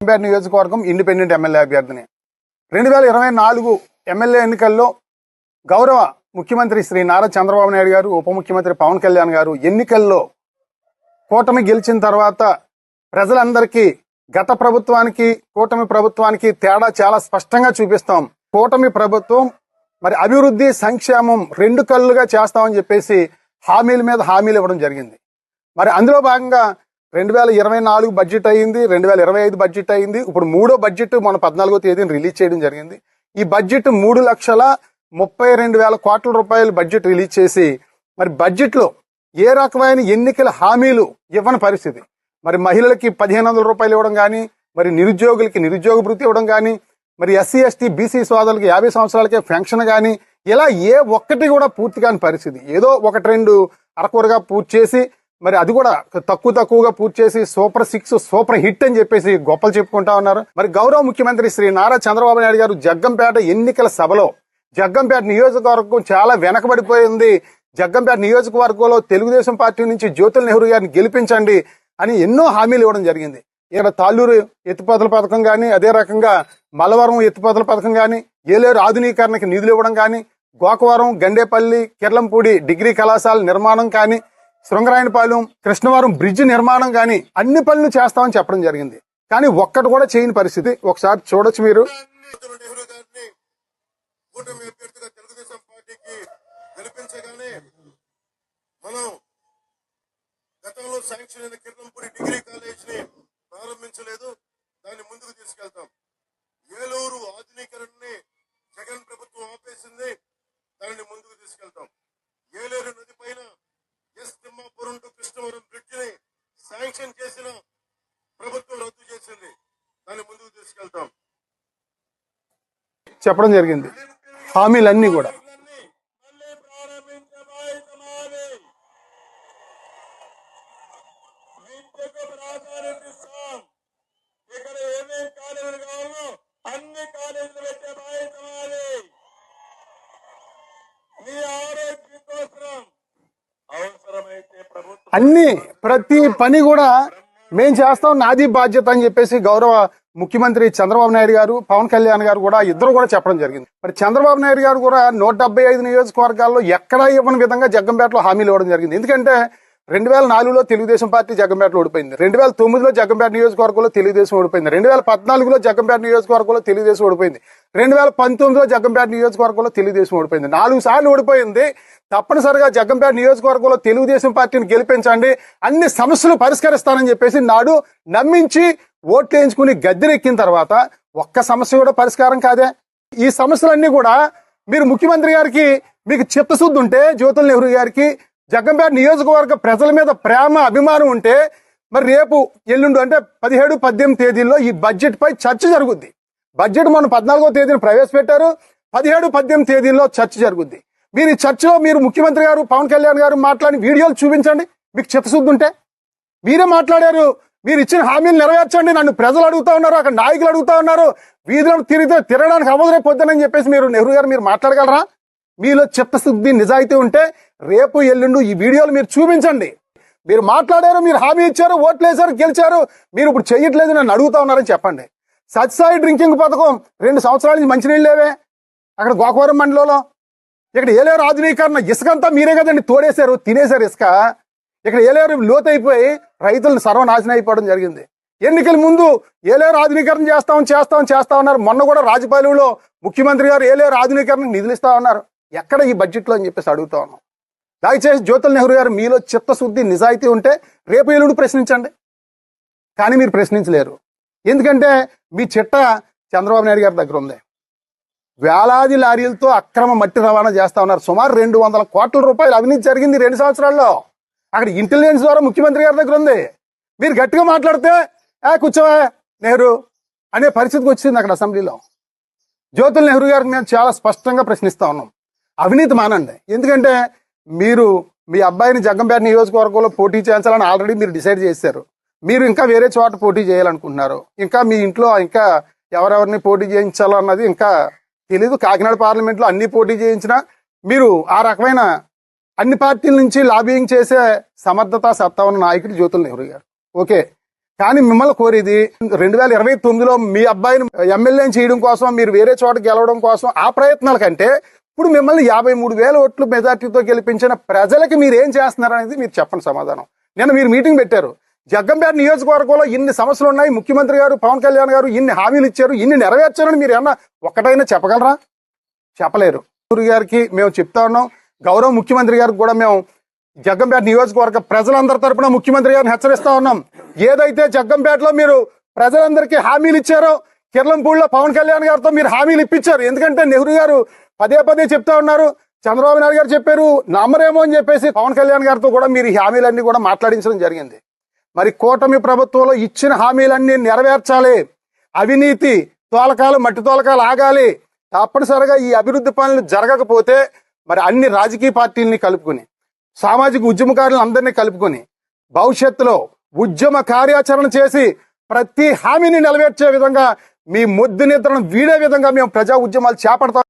జగ్గంపేట నియోజకవర్గం independent MLA అభ్యర్థిని. రెండు వేల ఇరవై నాలుగు ఎమ్మెల్యే ఎన్నికల్లో గౌరవ ముఖ్యమంత్రి శ్రీ నారా చంద్రబాబు నాయుడు గారు ఉప ముఖ్యమంత్రి పవన్ కళ్యాణ్ గారు ఎన్నికల్లో కూటమి గెలిచిన తర్వాత ప్రజలందరికీ గత ప్రభుత్వానికి కూటమి ప్రభుత్వానికి తేడా చాలా స్పష్టంగా చూపిస్తాం. కూటమి ప్రభుత్వం మరి అభివృద్ధి సంక్షేమం రెండు కళ్ళుగా చేస్తామని చెప్పేసి హామీల మీద హామీలు ఇవ్వడం జరిగింది. మరి అందులో భాగంగా రెండు వేల ఇరవై నాలుగు బడ్జెట్ అయింది రెండు వేల ఇరవై ఐదు బడ్జెట్ అయింది ఇప్పుడు మూడో బడ్జెట్ మన పద్నాలుగో తేదీని రిలీజ్ చేయడం జరిగింది. ఈ బడ్జెట్ మూడు లక్షల ముప్పై రెండు వేల కోట్ల రూపాయల బడ్జెట్ రిలీజ్ చేసి మరి బడ్జెట్లో ఏ రకమైన ఎన్నికల హామీలు ఇవ్వని పరిస్థితి? మరి మహిళలకి పదిహేను వందల రూపాయలు ఇవ్వడం కానీ మరి నిరుద్యోగులకి నిరుద్యోగ భృతి ఇవ్వడం కానీ మరి ఎస్సీ ఎస్టీ బీసీ సోదరులకి యాభై సంవత్సరాలకే పెన్షన్ కానీ ఇలా ఏ ఒక్కటి కూడా పూర్తి కాని పరిస్థితి. ఏదో ఒకటి రెండు అరకొరగా పూర్తి చేసి మరి అది కూడా తక్కువ తక్కువగా పూర్తి చేసి సూపర్ సిక్స్ సూపర్ హిట్ అని చెప్పేసి గొప్పలు చెప్పుకుంటా ఉన్నారు. మరి గౌరవ ముఖ్యమంత్రి శ్రీ నారా చంద్రబాబు నాయుడు గారు జగ్గంపేట ఎన్నికల సభలో జగ్గంపేట నియోజకవర్గం చాలా వెనకబడిపోయింది. జగ్గంపేట నియోజకవర్గంలో తెలుగుదేశం పార్టీ నుంచి జ్యోతుల నెహ్రూ గారిని గెలిపించండి అని ఎన్నో హామీలు ఇవ్వడం జరిగింది. ఇక్కడ తాళ్ళూరు ఎత్తిపోతల పథకం కానీ అదే రకంగా మలవరం ఎత్తిపోతల పథకం కానీ ఏలేరు ఆధునీకరణకి నిధులు ఇవ్వడం కానీ గోకవరం గండేపల్లి కిర్లంపూడి డిగ్రీ కళాశాల నిర్మాణం కానీ శృంగరాయనపాలెం కృష్ణవరం బ్రిడ్జ్ నిర్మాణం కానీ అన్ని పనులు చేస్తామని చెప్పడం జరిగింది. కానీ ఒక్కటి కూడా చేయని పరిస్థితి. ఒకసారి చూడొచ్చు మీరు. మనం గతంలో శాంక్షన్ అయిన కిరణంపూడి డిగ్రీ కాలేజ్ని ప్రారంభించలేదు దాన్ని ముందుకు తీసుకెళ్తాం ఏలూరు ఆధునీకరణని జగన్ ప్రభుత్వం ఆపేసింది దానిని ముందుకు తీసుకెళ్తాం ఏలేరు నది పైన ఎస్ తిమ్మాపురం టు కృష్ణవరం బ్రిడ్జ్ని శాంక్షన్ చేసిన ప్రభుత్వం రద్దు చేసింది. దాన్ని ముందుకు తీసుకెళ్తాం. చెప్పడం జరిగింది. హామీలన్నీ కూడా. అన్ని ప్రతి పని కూడా మేం చేస్తాం నాది బాధ్యత అని చెప్పేసి గౌరవ ముఖ్యమంత్రి చంద్రబాబు నాయుడు గారు పవన్ కళ్యాణ్ గారు కూడా ఇద్దరు కూడా చెప్పడం జరిగింది. మరి చంద్రబాబు నాయుడు గారు కూడా నూట డెబ్బై ఐదు నియోజకవర్గాల్లో ఎక్కడా ఇవ్వని విధంగా జగ్గంపేటలో హామీలు ఇవ్వడం జరిగింది. ఎందుకంటే రెండు వేల నాలుగులో తెలుగుదేశం పార్టీ జగ్గంపేటలో ఓడిపోయింది. రెండు వేల తొమ్మిదిలో జగ్గంపేట నియోజకవర్గంలో తెలుగుదేశం ఓడిపోయింది. రెండు వేల పద్నాలుగులో జగ్గంపేట నియోజకవర్గంలో తెలుగుదేశం ఓడిపోయింది. రెండు వేల పంతొమ్మిదిలో జగ్గంపేట నియోజకవర్గంలో తెలుగుదేశం ఓడిపోయింది. నాలుగు సార్లు ఓడిపోయింది. తప్పనిసరిగా జగ్గంపేట నియోజకవర్గంలో తెలుగుదేశం పార్టీని గెలిపించండి. అన్ని సమస్యలు పరిష్కరిస్తానని చెప్పేసి నాడు నమ్మించి ఓట్లు వేయించుకుని గద్దెనెక్కిన తర్వాత ఒక్క సమస్య కూడా పరిష్కారం కాదే. ఈ సమస్యలన్నీ కూడా మీరు ముఖ్యమంత్రి గారికి మీకు చిత్తశుద్ధి ఉంటే జ్యోతుల నెహ్రూ గారికి జగ్గంపేట నియోజకవర్గ ప్రజల మీద ప్రేమ అభిమానం ఉంటే మరి రేపు ఎల్లుండు అంటే పదిహేడు పద్దెనిమిది తేదీల్లో ఈ బడ్జెట్ పై చర్చ జరుగుద్ది. బడ్జెట్ మొన్న పద్నాలుగో తేదీన ప్రవేశపెట్టారు. పదిహేడు పద్దెనిమిది తేదీల్లో చర్చ జరుగుద్ది. మీరు ఈ చర్చలో మీరు ముఖ్యమంత్రి గారు పవన్ కళ్యాణ్ గారు మాట్లాడిన వీడియోలు చూపించండి. మీకు చిత్తశుద్ధి ఉంటే మీరే మాట్లాడారు. మీరు ఇచ్చిన హామీలు నెరవేర్చండి. నన్ను ప్రజలు అడుగుతా ఉన్నారు అక్కడ నాయకులు అడుగుతా ఉన్నారు. వీధులను తిరిగితే తిరగడానికి అవ్వదు పొద్దునని చెప్పేసి మీరు నెహ్రూ గారు మీరు మాట్లాడగలరా? మీలో చిత్తశుద్ధి నిజాయితీ ఉంటే రేపు ఎల్లుండు ఈ వీడియోలు మీరు చూపించండి. మీరు మాట్లాడారు మీరు హామీ ఇచ్చారు ఓట్లు వేశారు గెలిచారు. మీరు ఇప్పుడు చెయ్యట్లేదు నన్ను అడుగుతా ఉన్నారని చెప్పండి. సత్సాయి డ్రింకింగ్ పథకం రెండు సంవత్సరాల నుంచి మంచినీళ్ళు లేవే. అక్కడ గోకవరం మండలంలో ఇక్కడ ఏలేరు ఆధునీకరణ ఇసుకంతా మీరే కదండి తోడేశారు తినేశారు ఇసుక. ఇక్కడ ఏలేరు లోతైపోయి రైతులను సర్వనాశనం అయిపోవడం జరిగింది. ఎన్నికల ముందు ఏలేరు ఆధునీకరణ చేస్తాం చేస్తాం చేస్తా ఉన్నారు మొన్న కూడా రాజపాలెంలో ముఖ్యమంత్రి గారు ఏలేరు ఆధునీకరణ నిధులు ఇస్తా ఉన్నారు. ఎక్కడ ఈ బడ్జెట్లో అని చెప్పేసి అడుగుతా ఉన్నాం. దయచేసి జ్యోతుల్ నెహ్రూ గారు మీలో చిత్తశుద్ధి నిజాయితీ ఉంటే రేపు ఎల్లుండి ప్రశ్నించండి. కానీ మీరు ప్రశ్నించలేరు. ఎందుకంటే మీ చిట్ట చంద్రబాబు నాయుడు గారి దగ్గర ఉంది. వేలాది లారీలతో అక్రమ మట్టి రవాణా చేస్తా ఉన్నారు. సుమారు రెండు వందల కోట్ల రూపాయలు అవినీతి జరిగింది రెండు సంవత్సరాల్లో. అక్కడ ఇంటెలిజెన్స్ ద్వారా ముఖ్యమంత్రి గారి దగ్గర ఉంది. మీరు గట్టిగా మాట్లాడితే ఏ కూర్చోవా నెహ్రూ అనే పరిస్థితికి వచ్చింది అక్కడ అసెంబ్లీలో. జ్యోతుల్ నెహ్రూ గారికి మేము చాలా స్పష్టంగా ప్రశ్నిస్తా ఉన్నాం. అవినీతి మానండి. ఎందుకంటే మీరు మీ అబ్బాయిని జగ్గంపేట నియోజకవర్గంలో పోటీ చేయించాలని ఆల్రెడీ మీరు డిసైడ్ చేశారు. మీరు ఇంకా వేరే చోట పోటీ చేయాలనుకుంటున్నారు. ఇంకా మీ ఇంట్లో ఇంకా ఎవరెవరిని పోటీ చేయించాలన్నది ఇంకా తెలీదు. కాకినాడ పార్లమెంట్లో అన్ని పోటీ చేయించినా మీరు ఆ రకమైన అన్ని పార్టీల నుంచి లాబింగ్ చేసే సమర్థత సత్తా ఉన్న నాయకుడు జ్యోతుల నెహ్రూ గారు ఓకే. కానీ మిమ్మల్ని కోరేది రెండు వేల ఇరవై తొమ్మిదిలో మీ అబ్బాయిని ఎమ్మెల్యేని చేయడం కోసం మీరు వేరే చోట గెలవడం కోసం ఆ ప్రయత్నాల కంటే ఇప్పుడు మిమ్మల్ని యాభై మూడు వేల ఓట్లు మెజార్టీతో గెలిపించిన ప్రజలకి మీరు ఏం చేస్తున్నారు అనేది మీరు చెప్పండి సమాధానం. నిన్న మీరు మీటింగ్ పెట్టారు. జగ్గంపేట నియోజకవర్గంలో ఇన్ని సమస్యలు ఉన్నాయి. ముఖ్యమంత్రి గారు పవన్ కళ్యాణ్ గారు ఇన్ని హామీలు ఇచ్చారు. ఇన్ని నెరవేర్చారని మీరు ఏమన్నా ఒక్కటైనా చెప్పగలరా? చెప్పలేరు. గారికి మేము చెప్తా ఉన్నాం. గౌరవ ముఖ్యమంత్రి గారికి కూడా మేము జగ్గంపేట నియోజకవర్గ ప్రజలందరి తరపున ముఖ్యమంత్రి గారిని హెచ్చరిస్తా ఉన్నాం. ఏదైతే జగ్గంపేటలో మీరు ప్రజలందరికీ హామీలు ఇచ్చారో కిర్లంపూడిలో పవన్ కళ్యాణ్ గారితో మీరు హామీలు ఇప్పించారు. ఎందుకంటే నెహ్రూ గారు పదే పదే చెప్తా ఉన్నారు. చంద్రబాబు నాయుడు గారు చెప్పారు నమ్మరేమో అని చెప్పేసి పవన్ కళ్యాణ్ గారితో కూడా మీరు ఈ హామీలన్నీ కూడా మాట్లాడించడం జరిగింది. మరి కూటమి ప్రభుత్వంలో ఇచ్చిన హామీలన్నీ నెరవేర్చాలి. అవినీతి తోలకాలు మట్టి తోలకాలు ఆగాలి. తప్పనిసరిగా ఈ అభివృద్ధి పనులు జరగకపోతే మరి అన్ని రాజకీయ పార్టీలని కలుపుకొని సామాజిక ఉద్యమకారులను అందరినీ కలుపుకొని భవిష్యత్తులో ఉద్యమ కార్యాచరణ చేసి ప్రతి హామీని నెరవేర్చే విధంగా మీ ముద్దు నిద్రను వీడే విధంగా మేము ప్రజా ఉద్యమాలు చేపడతాం.